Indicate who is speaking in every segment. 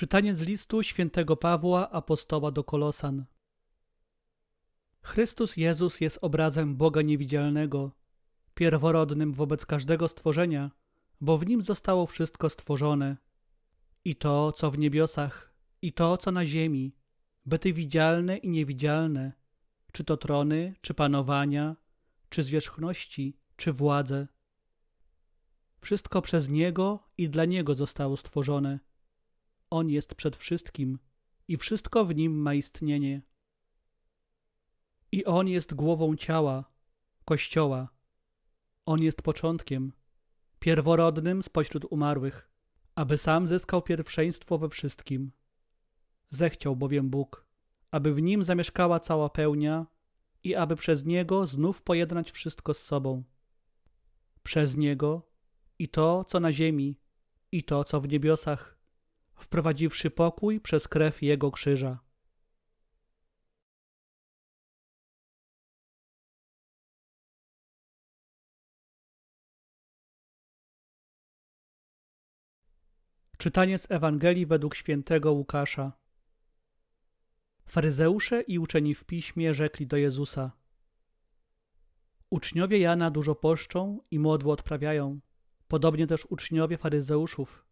Speaker 1: Czytanie z listu świętego Pawła apostoła do Kolosan. Chrystus Jezus jest obrazem Boga niewidzialnego, pierworodnym wobec każdego stworzenia, bo w nim zostało wszystko stworzone. I to, co w niebiosach, i to, co na ziemi, byty widzialne i niewidzialne, czy to trony, czy panowania, czy zwierzchności, czy władze. Wszystko przez Niego i dla Niego zostało stworzone. On jest przed wszystkim i wszystko w Nim ma istnienie. I On jest głową ciała, Kościoła. On jest początkiem, pierworodnym spośród umarłych, aby sam zyskał pierwszeństwo we wszystkim. Zechciał bowiem Bóg, aby w Nim zamieszkała cała pełnia i aby przez Niego znów pojednać wszystko z sobą. Przez Niego i to, co na ziemi, i to, co w niebiosach, wprowadziwszy pokój przez krew Jego krzyża. Czytanie z Ewangelii według świętego Łukasza. Faryzeusze i uczeni w piśmie rzekli do Jezusa: Uczniowie Jana dużo poszczą i modło odprawiają, podobnie też uczniowie faryzeuszów.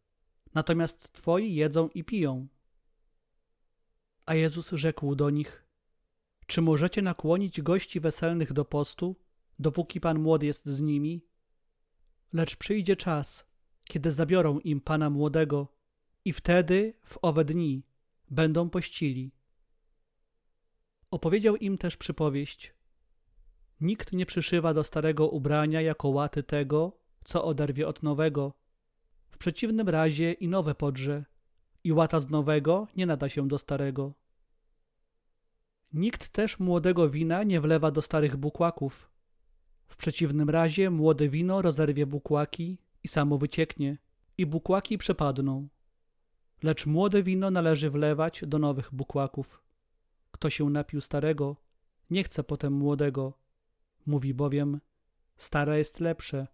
Speaker 1: Natomiast twoi jedzą i piją. A Jezus rzekł do nich: Czy możecie nakłonić gości weselnych do postu, dopóki pan młody jest z nimi? Lecz przyjdzie czas, kiedy zabiorą im pana młodego, i wtedy, w owe dni, będą pościli. Opowiedział im też przypowieść. Nikt nie przyszywa do starego ubrania jako łaty tego, co oderwie od nowego. W przeciwnym razie i nowe podrze, i łata z nowego nie nada się do starego. Nikt też młodego wina nie wlewa do starych bukłaków. W przeciwnym razie młode wino rozerwie bukłaki i samo wycieknie, i bukłaki przepadną. Lecz młode wino należy wlewać do nowych bukłaków. Kto się napił starego, nie chce potem młodego. Mówi bowiem, stare jest lepsze,